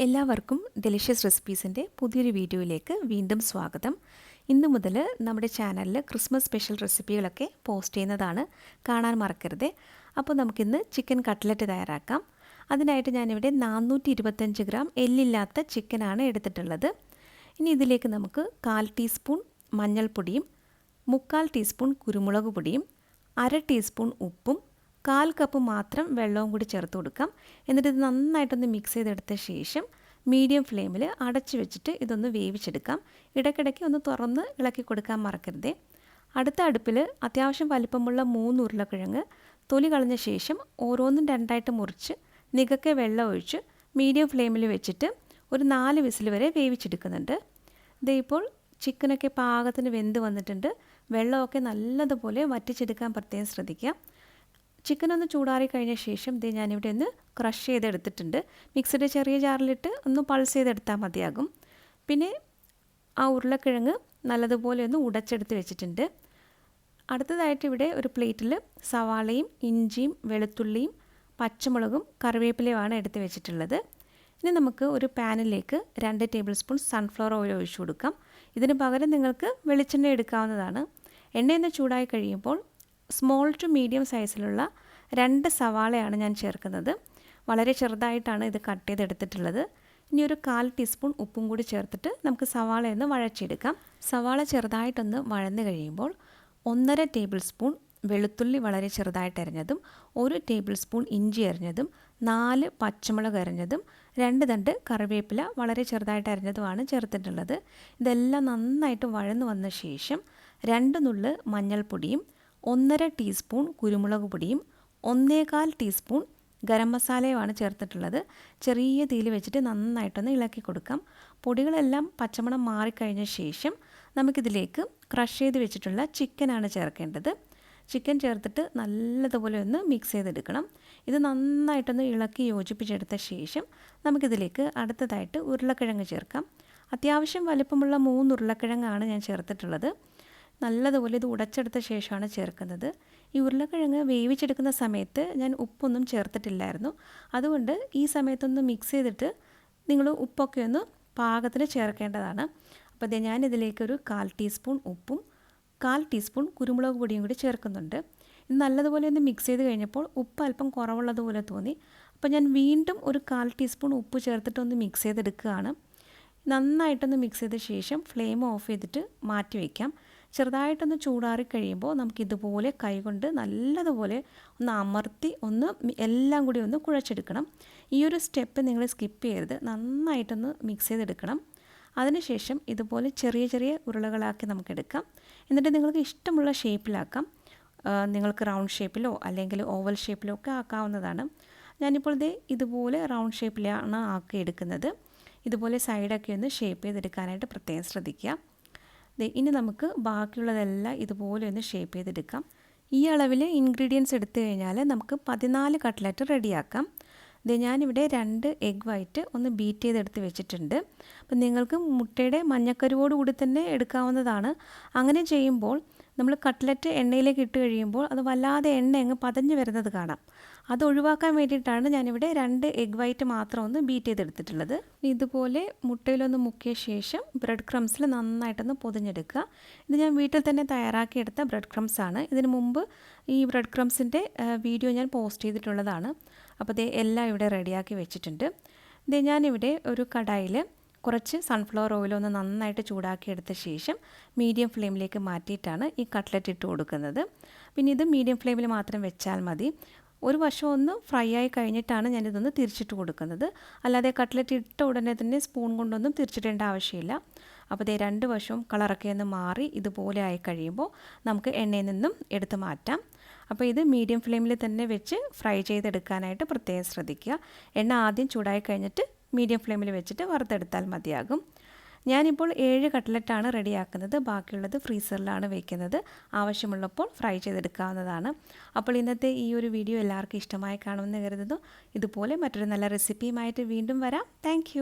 എല്ലാവർക്കും ഡെലിഷ്യസ് റെസിപ്പീസിന്റെ പുതിയൊരു വീഡിയോയിലേക്ക് വീണ്ടും സ്വാഗതം. ഇന്ന് മുതൽ നമ്മുടെ ചാനലിൽ ക്രിസ്മസ് സ്പെഷ്യൽ റെസിപ്പികളൊക്കെ പോസ്റ്റ് ചെയ്യുന്നതാണ്. കാണാൻ മറക്കരുത്. അപ്പോൾ നമുക്കിന്ന് ചിക്കൻ കട്ട്ലറ്റ് തയ്യാറാക്കാം. അതിനായിട്ട് ഞാനിവിടെ നാനൂറ്റി ഇരുപത്തഞ്ച് ഗ്രാം എല്ലില്ലാത്ത ചിക്കനാണ് എടുത്തിട്ടുള്ളത്. ഇനി ഇതിലേക്ക് നമുക്ക് കാൽ ടീസ്പൂൺ മഞ്ഞൾപ്പൊടിയും മുക്കാൽ ടീസ്പൂൺ കുരുമുളക് പൊടിയും അര ടീസ്പൂൺ ഉപ്പും കാൽ കപ്പ് മാത്രം വെള്ളവും കൂടി ചേർത്ത് കൊടുക്കാം. എന്നിട്ട് ഇത് നന്നായിട്ടൊന്ന് മിക്സ് ചെയ്തെടുത്ത ശേഷം മീഡിയം ഫ്ലെയിമിൽ അടച്ചു വെച്ചിട്ട് ഇതൊന്ന് വേവിച്ചെടുക്കാം. ഇടയ്ക്കിടയ്ക്ക് ഒന്ന് തുറന്ന് ഇളക്കി കൊടുക്കാൻ മറക്കരുതേ. അടുത്ത അടുപ്പിൽ അത്യാവശ്യം വലിപ്പമുള്ള മൂന്ന് ഉരുളക്കിഴങ്ങ് തൊലി കളഞ്ഞ ശേഷം ഓരോന്നും രണ്ടായിട്ട് മുറിച്ച് നികക്കെ വെള്ളം ഒഴിച്ച് മീഡിയം ഫ്ലെയിമിൽ വെച്ചിട്ട് ഒരു നാല് വിസിൽ വരെ വേവിച്ചെടുക്കുന്നുണ്ട്. ഇതേ ഇപ്പോൾ ചിക്കനൊക്കെ പാകത്തിന് വെന്ത് വന്നിട്ടുണ്ട്. വെള്ളമൊക്കെ നല്ലതുപോലെ വറ്റിച്ചെടുക്കാൻ പ്രത്യേകം ശ്രദ്ധിക്കുക. ചിക്കൻ ഒന്ന് ചൂടാറി കഴിഞ്ഞ ശേഷം ഇത് ഞാനിവിടെ ഒന്ന് ക്രഷ് ചെയ്തെടുത്തിട്ടുണ്ട്. മിക്സിയുടെ ചെറിയ ജാറിലിട്ട് ഒന്ന് പൾസ് ചെയ്തെടുത്താൽ മതിയാകും. പിന്നെ ആ ഉരുളക്കിഴങ്ങ് നല്ലതുപോലെ ഒന്ന് ഉടച്ചെടുത്ത് വെച്ചിട്ടുണ്ട്. അടുത്തതായിട്ട് ഇവിടെ ഒരു പ്ലേറ്റിൽ സവാളയും ഇഞ്ചിയും വെളുത്തുള്ളിയും പച്ചമുളകും കറിവേപ്പിലയുമാണ് എടുത്ത് വെച്ചിട്ടുള്ളത്. ഇനി നമുക്ക് ഒരു പാനിലേക്ക് രണ്ട് ടേബിൾ സ്പൂൺ സൺഫ്ലവർ ഓയിൽ ഒഴിച്ചു കൊടുക്കാം. ഇതിന് പകരം നിങ്ങൾക്ക് വെളിച്ചെണ്ണ എടുക്കാവുന്നതാണ്. എണ്ണയൊന്ന് ചൂടായി കഴിയുമ്പോൾ സ്മോൾ ടു മീഡിയം സൈസിലുള്ള രണ്ട് സവാളയാണ് ഞാൻ ചേർക്കുന്നത്. വളരെ ചെറുതായിട്ടാണ് ഇത് കട്ട് ചെയ്തെടുത്തിട്ടുള്ളത്. ഇനി ഒരു കാൽ ടീസ്പൂൺ ഉപ്പും കൂടി ചേർത്തിട്ട് നമുക്ക് സവാളയൊന്ന് വഴച്ചെടുക്കാം സവാള ചെറുതായിട്ടൊന്ന് വഴന്ന് കഴിയുമ്പോൾ ഒന്നര ടേബിൾ സ്പൂൺ വെളുത്തുള്ളി വളരെ ചെറുതായിട്ട് അരിഞ്ഞതും ഒരു ടേബിൾ സ്പൂൺ ഇഞ്ചി അരിഞ്ഞതും നാല് പച്ചമുളക് അരിഞ്ഞതും രണ്ട് തണ്ട് കറിവേപ്പില വളരെ ചെറുതായിട്ട് അരിഞ്ഞതുമാണ് ചേർത്തിട്ടുള്ളത്. ഇതെല്ലാം നന്നായിട്ട് വഴന്നു വന്ന ശേഷം രണ്ട് നുള്ള് മഞ്ഞൾപ്പൊടിയും ഒന്നര ടീസ്പൂൺ കുരുമുളക് പൊടിയും ഒന്നേകാൽ ടീസ്പൂൺ ഗരം മസാലയുമാണ് ചേർത്തിട്ടുള്ളത്. ചെറിയ തീയിൽ വെച്ചിട്ട് നന്നായിട്ടൊന്ന് ഇളക്കി കൊടുക്കാം. പൊടികളെല്ലാം പച്ചമണം മാറിക്കഴിഞ്ഞ ശേഷം നമുക്കിതിലേക്ക് ക്രഷ് ചെയ്ത് വെച്ചിട്ടുള്ള ചിക്കനാണ് ചേർക്കേണ്ടത്. ചിക്കൻ ചേർത്തിട്ട് നല്ലതുപോലെ ഒന്ന് മിക്സ് ചെയ്തെടുക്കണം. ഇത് നന്നായിട്ടൊന്ന് ഇളക്കി യോജിപ്പിച്ചെടുത്ത ശേഷം നമുക്കിതിലേക്ക് അടുത്തതായിട്ട് ഉരുളക്കിഴങ്ങ് ചേർക്കാം. അത്യാവശ്യം വലിപ്പമുള്ള മൂന്ന് ഉരുളക്കിഴങ്ങാണ് ഞാൻ ചേർത്തിട്ടുള്ളത്. നല്ലതുപോലെ ഇത് ഉടച്ചെടുത്ത ശേഷമാണ് ചേർക്കുന്നത്. ഈ ഉരുളക്കിഴങ്ങ് വേവിച്ചെടുക്കുന്ന സമയത്ത് ഞാൻ ഉപ്പൊന്നും ചേർത്തിട്ടില്ലായിരുന്നു. അതുകൊണ്ട് ഈ സമയത്തൊന്ന് മിക്സ് ചെയ്തിട്ട് നിങ്ങൾ ഉപ്പൊക്കെ ഒന്ന് പാകത്തിന് ചേർക്കേണ്ടതാണ്. അപ്പോൾ ഞാൻ ഞാനിതിലേക്കൊരു കാൽ ടീസ്പൂൺ ഉപ്പും കാൽ ടീസ്പൂൺ കുരുമുളക് പൊടിയും കൂടി ചേർക്കുന്നുണ്ട്. ഇത് നല്ലതുപോലെ ഒന്ന് മിക്സ് ചെയ്ത് കഴിഞ്ഞപ്പോൾ ഉപ്പ് അല്പം കുറവുള്ളതുപോലെ തോന്നി. അപ്പോൾ ഞാൻ വീണ്ടും ഒരു കാൽ ടീസ്പൂൺ ഉപ്പ് ചേർത്തിട്ടൊന്ന് മിക്സ് ചെയ്തെടുക്കുകയാണ്. നന്നായിട്ടൊന്ന് മിക്സ് ചെയ്ത ശേഷം ഫ്ലെയിം ഓഫ് ചെയ്തിട്ട് മാറ്റി വയ്ക്കാം ചെറുതായിട്ടൊന്ന് ചൂടാറി കഴിയുമ്പോൾ നമുക്ക് ഇതുപോലെ കൈകൊണ്ട് നല്ലതുപോലെ ഒന്ന് അമർത്തി ഒന്ന് എല്ലാം കൂടി ഒന്ന് കുഴച്ചെടുക്കണം. ഈ ഒരു സ്റ്റെപ്പ് നിങ്ങൾ സ്കിപ്പ് ചെയ്യരുത്. നന്നായിട്ടൊന്ന് മിക്സ് ചെയ്തെടുക്കണം. അതിനുശേഷം ഇതുപോലെ ചെറിയ ചെറിയ ഉരുളകളാക്കി നമുക്കെടുക്കാം. എന്നിട്ട് നിങ്ങൾക്ക് ഇഷ്ടമുള്ള ഷേപ്പിലാക്കാം. നിങ്ങൾക്ക് റൗണ്ട് ഷേപ്പിലോ അല്ലെങ്കിൽ ഓവൽ ഷേപ്പിലോ ഒക്കെ ആക്കാവുന്നതാണ്. ഞാനിപ്പോൾ ഇതേ ഇതുപോലെ റൗണ്ട് ഷേപ്പിലാണ് ആക്കി എടുക്കുന്നത്. ഇതുപോലെ സൈഡൊക്കെ ഒന്ന് ഷേപ്പ് ചെയ്തെടുക്കാനായിട്ട് പ്രത്യേകം ശ്രദ്ധിക്കുക. ഇനി നമുക്ക് ബാക്കിയുള്ളതെല്ലാം ഇതുപോലെ ഒന്ന് ഷേപ്പ് ചെയ്തെടുക്കാം. ഈ അളവിൽ ഇൻഗ്രീഡിയൻസ് എടുത്തു കഴിഞ്ഞാൽ നമുക്ക് പതിനാല് കട്ട്ലറ്റ് റെഡിയാക്കാം ഇത് ഞാനിവിടെ രണ്ട് എഗ് വൈറ്റ് ഒന്ന് ബീറ്റ് ചെയ്തെടുത്ത് വെച്ചിട്ടുണ്ട്. അപ്പം നിങ്ങൾക്ക് മുട്ടയുടെ മഞ്ഞക്കരുവോട് കൂടി തന്നെ എടുക്കാവുന്നതാണ്. അങ്ങനെ ചെയ്യുമ്പോൾ നമ്മൾ കട്ട്ലറ്റ് എണ്ണയിലേക്ക് ഇട്ട് കഴിയുമ്പോൾ അത് വല്ലാതെ എണ്ണ അങ്ങ് പതഞ്ഞു വരുന്നത് കാണാം. അത് ഒഴിവാക്കാൻ വേണ്ടിയിട്ടാണ് ഞാനിവിടെ രണ്ട് എഗ് വൈറ്റ് മാത്രം ഒന്ന് ബീറ്റ് ചെയ്തെടുത്തിട്ടുള്ളത്. ഇതുപോലെ മുട്ടയിലൊന്ന് മുക്കിയ ശേഷം ബ്രെഡ് ക്രംസിൽ നന്നായിട്ടൊന്ന് പൊതിഞ്ഞെടുക്കുക. ഇത് ഞാൻ വീട്ടിൽ തന്നെ തയ്യാറാക്കിയെടുത്ത ബ്രെഡ് ക്രംസ് ആണ്. ഇതിനു മുമ്പ് ഈ ബ്രെഡ് ക്രംസിന്റെ വീഡിയോ ഞാൻ പോസ്റ്റ് ചെയ്തിട്ടുള്ളതാണ്. അപ്പോൾ ഇത് എല്ലാം ഇവിടെ റെഡിയാക്കി വെച്ചിട്ടുണ്ട്. ഇത് ഞാനിവിടെ ഒരു കടായിൽ കുറച്ച് സൺഫ്ലവർ ഓയിൽ ഒന്ന് നന്നായിട്ട് ചൂടാക്കി എടുത്ത ശേഷം മീഡിയം ഫ്ലെയിമിലേക്ക് മാറ്റിയിട്ടാണ് ഈ കട്ട്ലറ്റ് ഇട്ട് കൊടുക്കുന്നത്. പിന്നെ ഇത് മീഡിയം ഫ്ലെയിമിൽ മാത്രം വെച്ചാൽ മതി. ഒരു വശം ഒന്ന് ഫ്രൈ ആയി കഴിഞ്ഞിട്ടാണ് ഞാനിതൊന്ന് തിരിച്ചിട്ട് കൊടുക്കുന്നത്. അല്ലാതെ കട്ട്ലറ്റ് ഇട്ട ഉടനെ തന്നെ സ്പൂൺ കൊണ്ടൊന്നും തിരിച്ചിടേണ്ട ആവശ്യമില്ല. അപ്പോൾ ഇതേ രണ്ട് വശവും കളറൊക്കെ ഒന്ന് മാറി ഇതുപോലെ ആയി കഴിയുമ്പോൾ നമുക്ക് എണ്ണയിൽ നിന്നും എടുത്ത് മാറ്റാം. അപ്പോൾ ഇത് മീഡിയം ഫ്ലെയിമിൽ തന്നെ വെച്ച് ഫ്രൈ ചെയ്തെടുക്കാനായിട്ട് പ്രത്യേകം ശ്രദ്ധിക്കുക. എണ്ണ ആദ്യം ചൂടായി കഴിഞ്ഞിട്ട് മീഡിയം ഫ്ലെയിമിൽ വെച്ചിട്ട് വറുത്തെടുത്താൽ മതിയാകും. ഞാനിപ്പോൾ ഏഴ് കട്ട്ലറ്റാണ് റെഡിയാക്കുന്നത്. ബാക്കിയുള്ളത് ഫ്രീസറിലാണ് വയ്ക്കുന്നത് ആവശ്യമുള്ളപ്പോൾ ഫ്രൈ ചെയ്തെടുക്കാവുന്നതാണ്. അപ്പോൾ ഇന്നത്തെ ഈ ഒരു വീഡിയോ എല്ലാവർക്കും ഇഷ്ടമായി കാണുമെന്ന് കരുതുന്നു. ഇതുപോലെ മറ്റൊരു നല്ല റെസിപ്പിയുമായിട്ട് വീണ്ടും വരാം. താങ്ക്